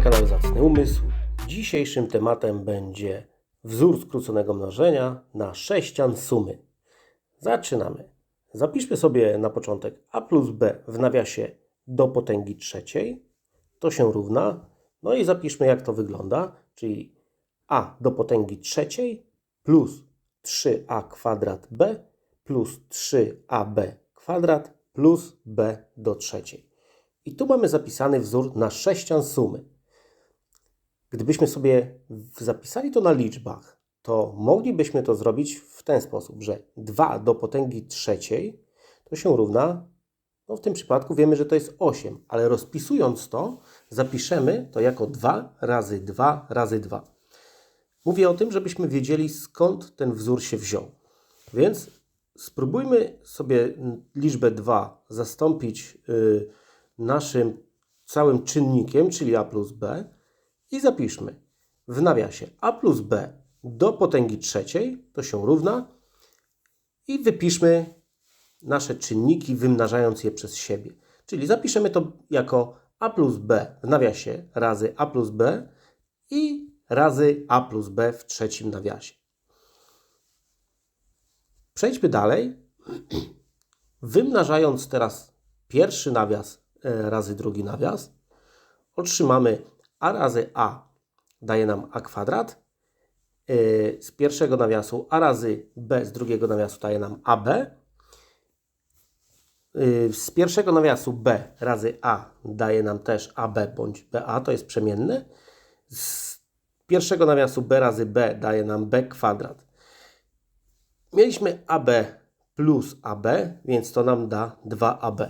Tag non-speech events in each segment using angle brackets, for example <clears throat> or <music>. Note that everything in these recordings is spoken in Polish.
na kanale Zacny Umysł. Dzisiejszym tematem będzie wzór skróconego mnożenia na sześcian sumy. Zaczynamy. Zapiszmy sobie na początek a plus b w nawiasie do potęgi trzeciej. To się równa. No i zapiszmy jak to wygląda, czyli a do potęgi trzeciej plus 3a kwadrat b plus 3ab kwadrat plus b do trzeciej. I tu mamy zapisany wzór na sześcian sumy. Gdybyśmy sobie zapisali to na liczbach, to moglibyśmy to zrobić w ten sposób, że 2 do potęgi trzeciej to się równa, no w tym przypadku wiemy, że to jest 8, ale rozpisując to, zapiszemy to jako 2 razy 2 razy 2. Mówię o tym, żebyśmy wiedzieli skąd ten wzór się wziął. Więc spróbujmy sobie liczbę 2 zastąpić yy, naszym całym czynnikiem, czyli a plus b i zapiszmy w nawiasie a plus b do potęgi trzeciej, to się równa i wypiszmy nasze czynniki, wymnażając je przez siebie. Czyli zapiszemy to jako a plus b w nawiasie razy a plus b i razy a plus b w trzecim nawiasie. Przejdźmy dalej. <clears throat> Wymnażając teraz pierwszy nawias e, razy drugi nawias, otrzymamy a razy a daje nam a kwadrat. E, z pierwszego nawiasu a razy b z drugiego nawiasu daje nam ab. E, z pierwszego nawiasu b razy a daje nam też ab bądź ba, to jest przemienne. Z pierwszego nawiasu b razy b daje nam b kwadrat. Mieliśmy ab plus ab, więc to nam da 2ab.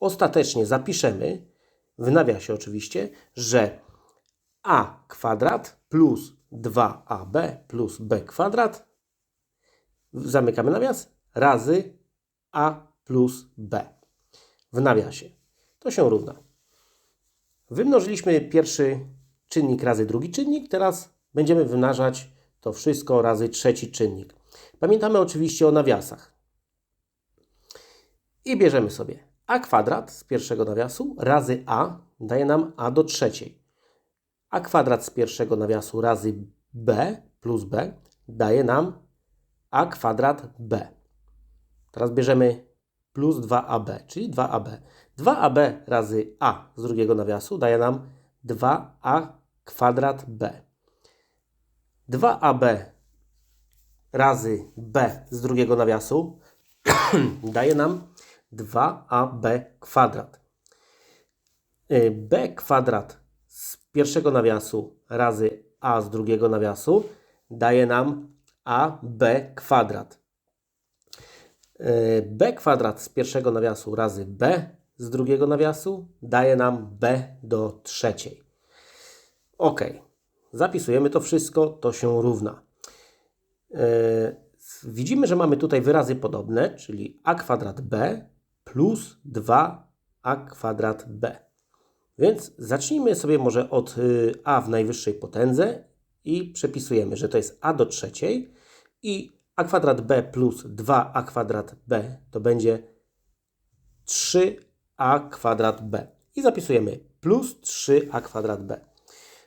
Ostatecznie zapiszemy, w nawiasie oczywiście, że a kwadrat plus 2ab plus b kwadrat, zamykamy nawias, razy a plus b w nawiasie. To się równa. Wymnożyliśmy pierwszy czynnik razy drugi czynnik, teraz będziemy wymnażać to wszystko razy trzeci czynnik. Pamiętamy oczywiście o nawiasach. I bierzemy sobie a kwadrat z pierwszego nawiasu razy a daje nam a do trzeciej. a kwadrat z pierwszego nawiasu razy b plus b daje nam a kwadrat b. Teraz bierzemy plus 2ab, czyli 2ab. 2ab razy a z drugiego nawiasu daje nam 2a kwadrat b. 2ab razy b z drugiego nawiasu <clears throat> daje nam 2ab kwadrat. Y, b kwadrat z pierwszego nawiasu razy a z drugiego nawiasu daje nam ab kwadrat. Y, b kwadrat z pierwszego nawiasu razy b z drugiego nawiasu daje nam b do trzeciej. Ok, zapisujemy to wszystko, to się równa. E, widzimy, że mamy tutaj wyrazy podobne, czyli a kwadrat b plus 2a kwadrat b. Więc zacznijmy sobie może od y, a w najwyższej potędze i przepisujemy, że to jest a do trzeciej i a kwadrat b plus 2a kwadrat b to będzie 3a kwadrat b. I zapisujemy plus 3a kwadrat b.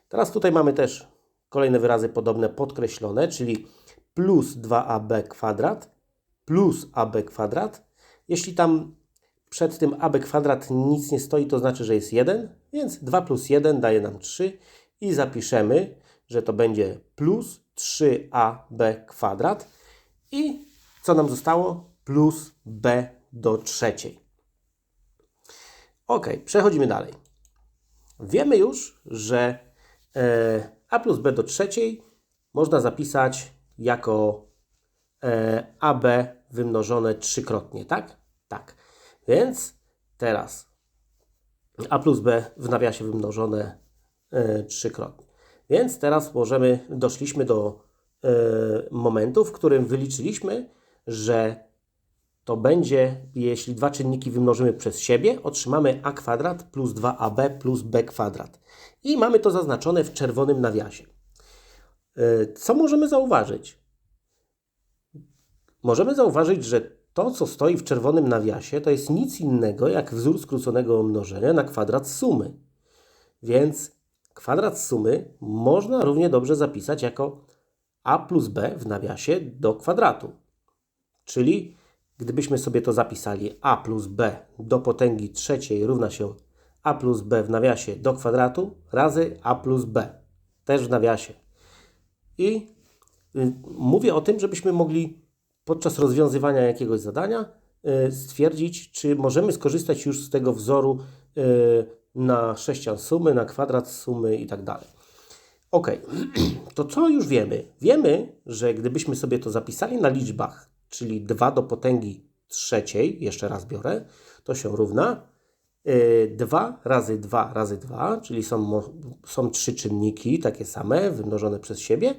Teraz tutaj mamy też kolejne wyrazy podobne podkreślone, czyli plus 2ab kwadrat plus ab kwadrat. Jeśli tam przed tym ab kwadrat nic nie stoi, to znaczy, że jest 1, więc 2 plus 1 daje nam 3 i zapiszemy, że to będzie plus 3ab kwadrat i co nam zostało? Plus b do trzeciej. Ok, przechodzimy dalej. Wiemy już, że e, a plus b do trzeciej można zapisać jako e, AB wymnożone trzykrotnie, tak? Tak. Więc teraz A plus B w nawiasie wymnożone e, trzykrotnie. Więc teraz możemy, doszliśmy do e, momentu, w którym wyliczyliśmy, że to będzie, jeśli dwa czynniki wymnożymy przez siebie, otrzymamy a kwadrat plus 2ab plus b kwadrat. I mamy to zaznaczone w czerwonym nawiasie. E, co możemy zauważyć? Możemy zauważyć, że to, co stoi w czerwonym nawiasie, to jest nic innego jak wzór skróconego mnożenia na kwadrat sumy. Więc kwadrat sumy można równie dobrze zapisać jako a plus b w nawiasie do kwadratu. Czyli gdybyśmy sobie to zapisali a plus b do potęgi trzeciej równa się a plus b w nawiasie do kwadratu razy a plus b, też w nawiasie. I y, mówię o tym, żebyśmy mogli podczas rozwiązywania jakiegoś zadania y, stwierdzić, czy możemy skorzystać już z tego wzoru y, na sześcian sumy, na kwadrat sumy i tak dalej. Ok, <clears throat> to co już wiemy? Wiemy, że gdybyśmy sobie to zapisali na liczbach, czyli 2 do potęgi trzeciej, jeszcze raz biorę, to się równa 2 razy 2 razy 2, czyli są, są trzy czynniki takie same, wymnożone przez siebie,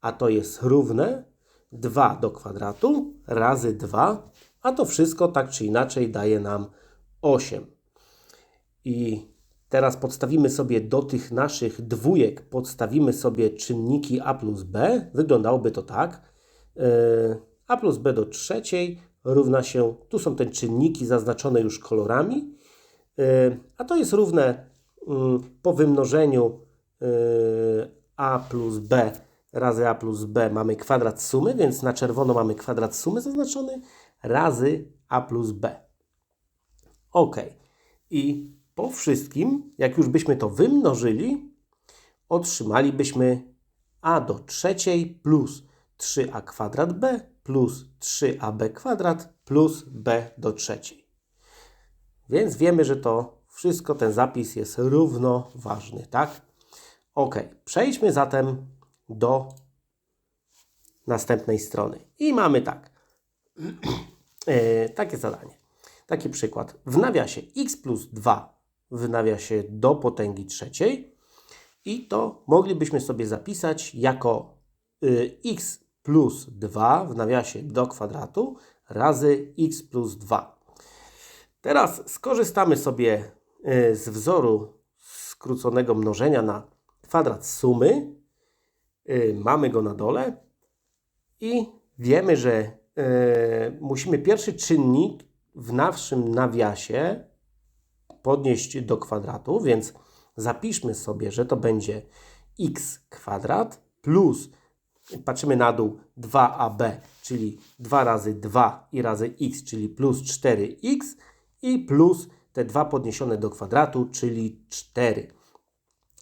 a to jest równe 2 do kwadratu razy 2, a to wszystko tak czy inaczej daje nam 8. I teraz podstawimy sobie do tych naszych dwójek, podstawimy sobie czynniki a plus b. Wyglądałoby to tak. Yy, a plus b do trzeciej równa się, tu są te czynniki zaznaczone już kolorami, yy, a to jest równe yy, po wymnożeniu yy, a plus b razy a plus b mamy kwadrat sumy, więc na czerwono mamy kwadrat sumy zaznaczony razy a plus b. Ok. I po wszystkim, jak już byśmy to wymnożyli, otrzymalibyśmy a do trzeciej plus 3a kwadrat b plus 3ab kwadrat plus b do trzeciej. Więc wiemy, że to wszystko, ten zapis jest równoważny, tak? Ok, przejdźmy zatem do następnej strony. I mamy tak. <clears throat> E, takie zadanie. Taki przykład. W nawiasie x plus 2 w nawiasie do potęgi trzeciej i to moglibyśmy sobie zapisać jako y, x plus 2 w nawiasie do kwadratu razy x plus 2. Teraz skorzystamy sobie y, z wzoru skróconego mnożenia na kwadrat sumy. Y, Mamy go na dole i wiemy, że y, musimy pierwszy czynnik w naszym nawiasie podnieść do kwadratu, więc zapiszmy sobie, że to będzie x kwadrat plus, patrzymy na dół, 2ab, czyli 2 razy 2 i razy x, czyli plus 4x i plus te dwa podniesione do kwadratu, czyli 4.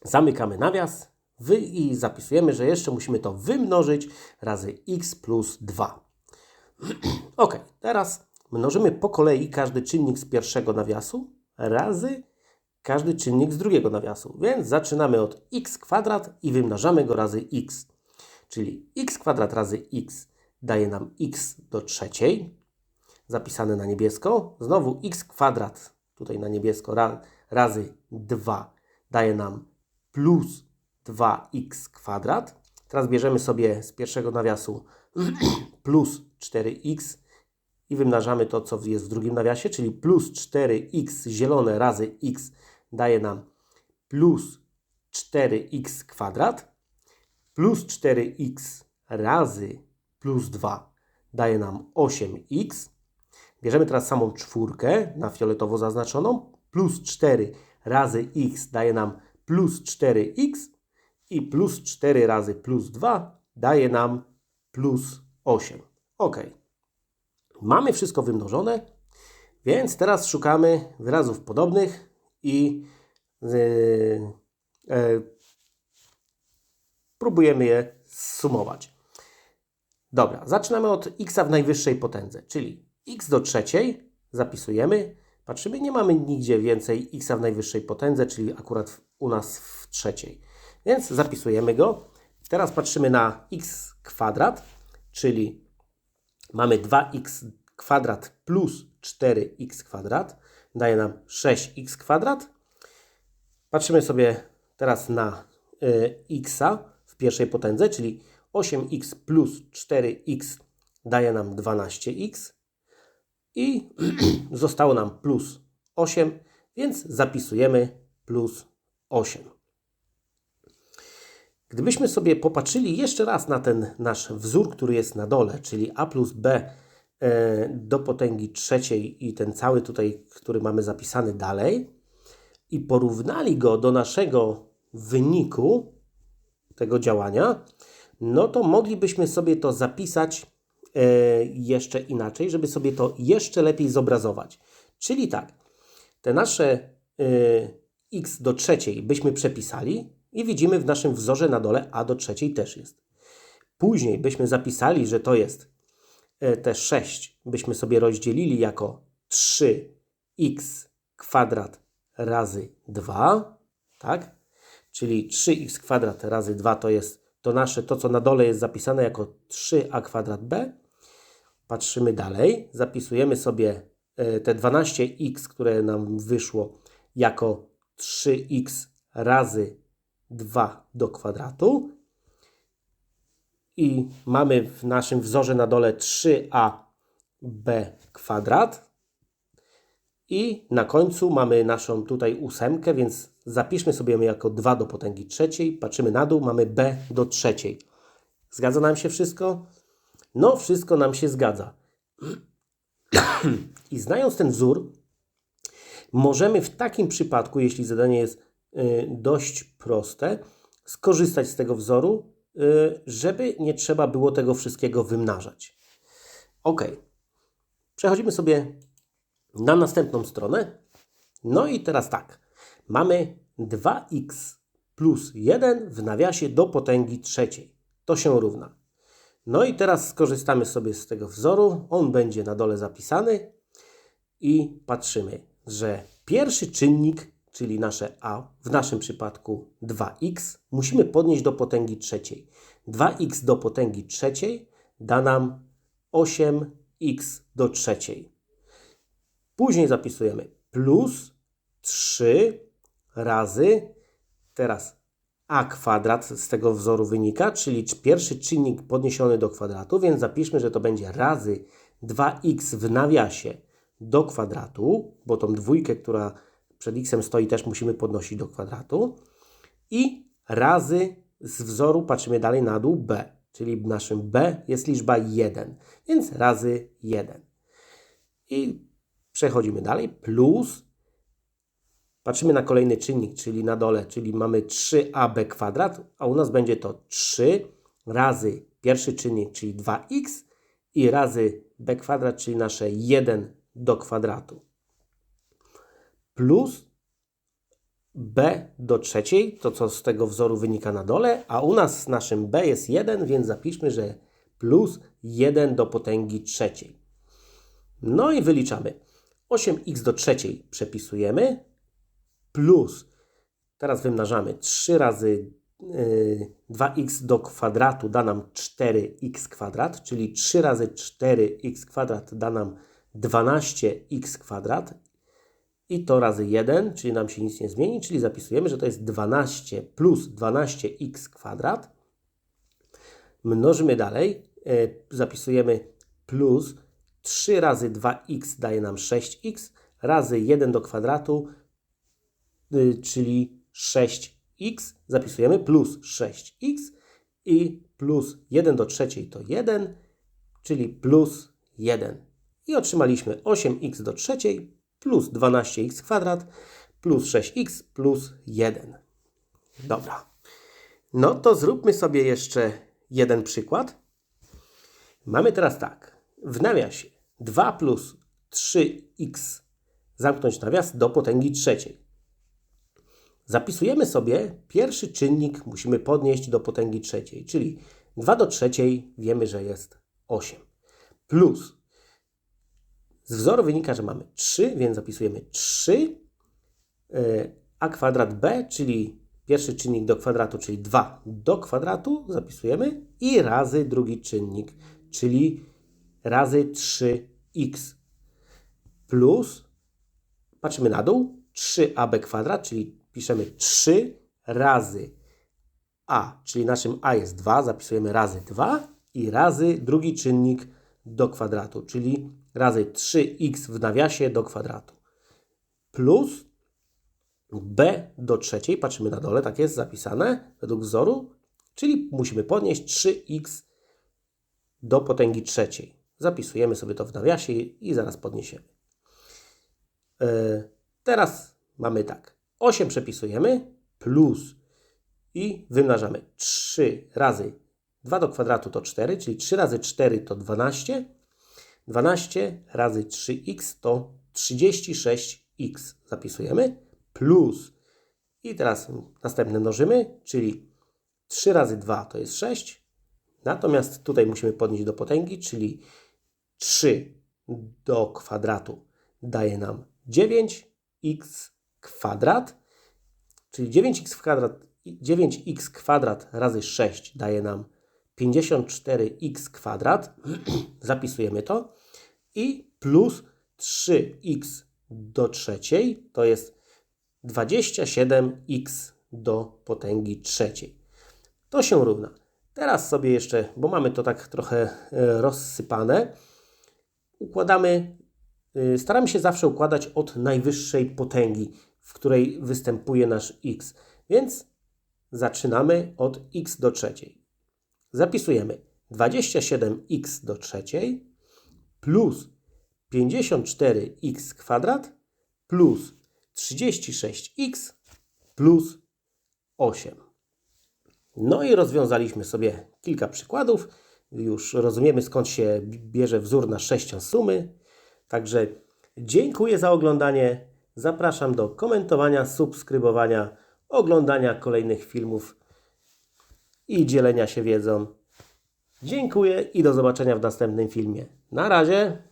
Zamykamy nawias wy i zapisujemy, że jeszcze musimy to wymnożyć razy x plus 2. <clears throat> ok, teraz mnożymy po kolei każdy czynnik z pierwszego nawiasu razy każdy czynnik z drugiego nawiasu. Więc zaczynamy od x kwadrat i wymnażamy go razy x. Czyli x kwadrat razy x daje nam x do trzeciej, zapisane na niebiesko. Znowu x kwadrat, tutaj na niebiesko, ra, razy 2 daje nam plus 2x kwadrat. Teraz bierzemy sobie z pierwszego nawiasu <clears throat> plus 4x i wymnażamy to, co jest w drugim nawiasie, czyli plus 4x zielone razy x daje nam plus 4x kwadrat, plus 4x razy plus 2 daje nam 8x. Bierzemy teraz samą czwórkę na fioletowo zaznaczoną, plus 4 razy x daje nam plus 4x i plus 4 razy plus 2 daje nam plus 8. Ok. Mamy wszystko wymnożone, więc teraz szukamy wyrazów podobnych i yy, yy, próbujemy je sumować. Dobra, zaczynamy od x w najwyższej potędze, czyli x do trzeciej zapisujemy. Patrzymy, nie mamy nigdzie więcej x w najwyższej potędze, czyli akurat u nas w trzeciej. Więc zapisujemy go. Teraz patrzymy na x kwadrat, czyli mamy 2x kwadrat plus 4x kwadrat, daje nam 6x kwadrat. Patrzymy sobie teraz na y, x w pierwszej potędze, czyli 8x plus 4x daje nam 12x i <clears throat> zostało nam plus 8, więc zapisujemy plus 8. Gdybyśmy sobie popatrzyli jeszcze raz na ten nasz wzór, który jest na dole, czyli a plus b e, do potęgi trzeciej i ten cały tutaj, który mamy zapisany dalej i porównali go do naszego wyniku tego działania, no to moglibyśmy sobie to zapisać e, jeszcze inaczej, żeby sobie to jeszcze lepiej zobrazować. Czyli tak, te nasze e, x do trzeciej byśmy przepisali i widzimy w naszym wzorze na dole a do trzeciej też jest. Później byśmy zapisali, że to jest e, te 6, byśmy sobie rozdzielili jako 3x kwadrat razy 2, tak? Czyli 3x kwadrat razy 2 to jest to nasze, to co na dole jest zapisane jako 3a kwadrat b. Patrzymy dalej, zapisujemy sobie e, te 12x, które nam wyszło jako 3x razy 2 do kwadratu. I mamy w naszym wzorze na dole 3ab kwadrat. I na końcu mamy naszą tutaj ósemkę, więc zapiszmy sobie ją jako 2 do potęgi trzeciej. Patrzymy na dół, mamy b do trzeciej. Zgadza nam się wszystko? No, wszystko nam się zgadza. <clears throat> I znając ten wzór, możemy w takim przypadku, jeśli zadanie jest dość proste, skorzystać z tego wzoru, y, żeby nie trzeba było tego wszystkiego wymnażać. Ok. Przechodzimy sobie na następną stronę. No i teraz tak. Mamy 2x plus 1 w nawiasie do potęgi trzeciej. To się równa. No i teraz skorzystamy sobie z tego wzoru. On będzie na dole zapisany i patrzymy, że pierwszy czynnik, czyli nasze a, w naszym przypadku 2x, musimy podnieść do potęgi trzeciej. 2x do potęgi trzeciej da nam 8x do trzeciej. Później zapisujemy plus 3 razy teraz a kwadrat z tego wzoru wynika, czyli pierwszy czynnik podniesiony do kwadratu, więc zapiszmy, że to będzie razy 2x w nawiasie do kwadratu, bo tą dwójkę, która przed x stoi, też musimy podnosić do kwadratu. I razy z wzoru, patrzymy dalej na dół, b, czyli naszym b jest liczba 1, więc razy 1. I przechodzimy dalej, plus Patrzymy na kolejny czynnik, czyli na dole, czyli mamy 3ab kwadrat, a u nas będzie to 3 razy pierwszy czynnik, czyli 2x i razy b kwadrat, czyli nasze 1 do kwadratu. Plus b do trzeciej, to co z tego wzoru wynika na dole, a u nas naszym b jest 1, więc zapiszmy, że plus 1 do potęgi trzeciej. No i wyliczamy. 8x do trzeciej przepisujemy, plus, teraz wymnażamy 3 razy 2x do kwadratu da nam 4x kwadrat, czyli 3 razy 4x kwadrat da nam 12x kwadrat i to razy 1, czyli nam się nic nie zmieni, czyli zapisujemy, że to jest 12 plus 12x kwadrat. Mnożymy dalej, e, zapisujemy plus 3 razy 2x daje nam 6x razy 1 do kwadratu Y, czyli 6x, zapisujemy plus 6x i plus 1 do trzeciej to 1, czyli plus 1. I otrzymaliśmy 8x do trzeciej plus 12x kwadrat plus 6x plus 1. Dobra. No to zróbmy sobie jeszcze jeden przykład. Mamy teraz tak. W nawiasie 2 plus 3x zamknąć nawias do potęgi trzeciej. Zapisujemy sobie pierwszy czynnik, musimy podnieść do potęgi trzeciej, czyli 2 do trzeciej wiemy, że jest 8. Plus z wzoru wynika, że mamy 3, więc zapisujemy 3 e, a kwadrat b, czyli pierwszy czynnik do kwadratu, czyli 2 do kwadratu, zapisujemy i razy drugi czynnik, czyli razy 3x plus, patrzymy na dół, 3ab kwadrat, czyli piszemy 3 razy a, czyli naszym a jest 2, zapisujemy razy 2 i razy drugi czynnik do kwadratu, czyli razy 3x w nawiasie do kwadratu. Plus b do trzeciej, patrzymy na dole, tak jest zapisane według wzoru, czyli musimy podnieść 3x do potęgi trzeciej. Zapisujemy sobie to w nawiasie i zaraz podniesiemy. Yy, teraz mamy tak. 8 przepisujemy plus i wymnażamy 3 razy 2 do kwadratu to 4, czyli 3 razy 4 to 12. 12 razy 3x to 36x. Zapisujemy. Plus. I teraz następne mnożymy, czyli 3 razy 2 to jest 6. Natomiast tutaj musimy podnieść do potęgi, czyli 3 do kwadratu daje nam 9x kwadrat, czyli 9x kwadrat, 9x kwadrat razy 6 daje nam 54x kwadrat. <clears throat> Zapisujemy to. I plus 3x do trzeciej to jest 27x do potęgi trzeciej. To się równa. Teraz sobie jeszcze, bo mamy to tak trochę e, rozsypane, układamy, y, staramy się zawsze układać od najwyższej potęgi, w której występuje nasz x. Więc zaczynamy od x do trzeciej. Zapisujemy 27x do trzeciej plus 54x kwadrat plus 36x plus 8. No i rozwiązaliśmy sobie kilka przykładów. Już rozumiemy skąd się bierze wzór na sześcian sumy. Także dziękuję za oglądanie. Zapraszam do komentowania, subskrybowania, oglądania kolejnych filmów i dzielenia się wiedzą. Dziękuję i do zobaczenia w następnym filmie. Na razie.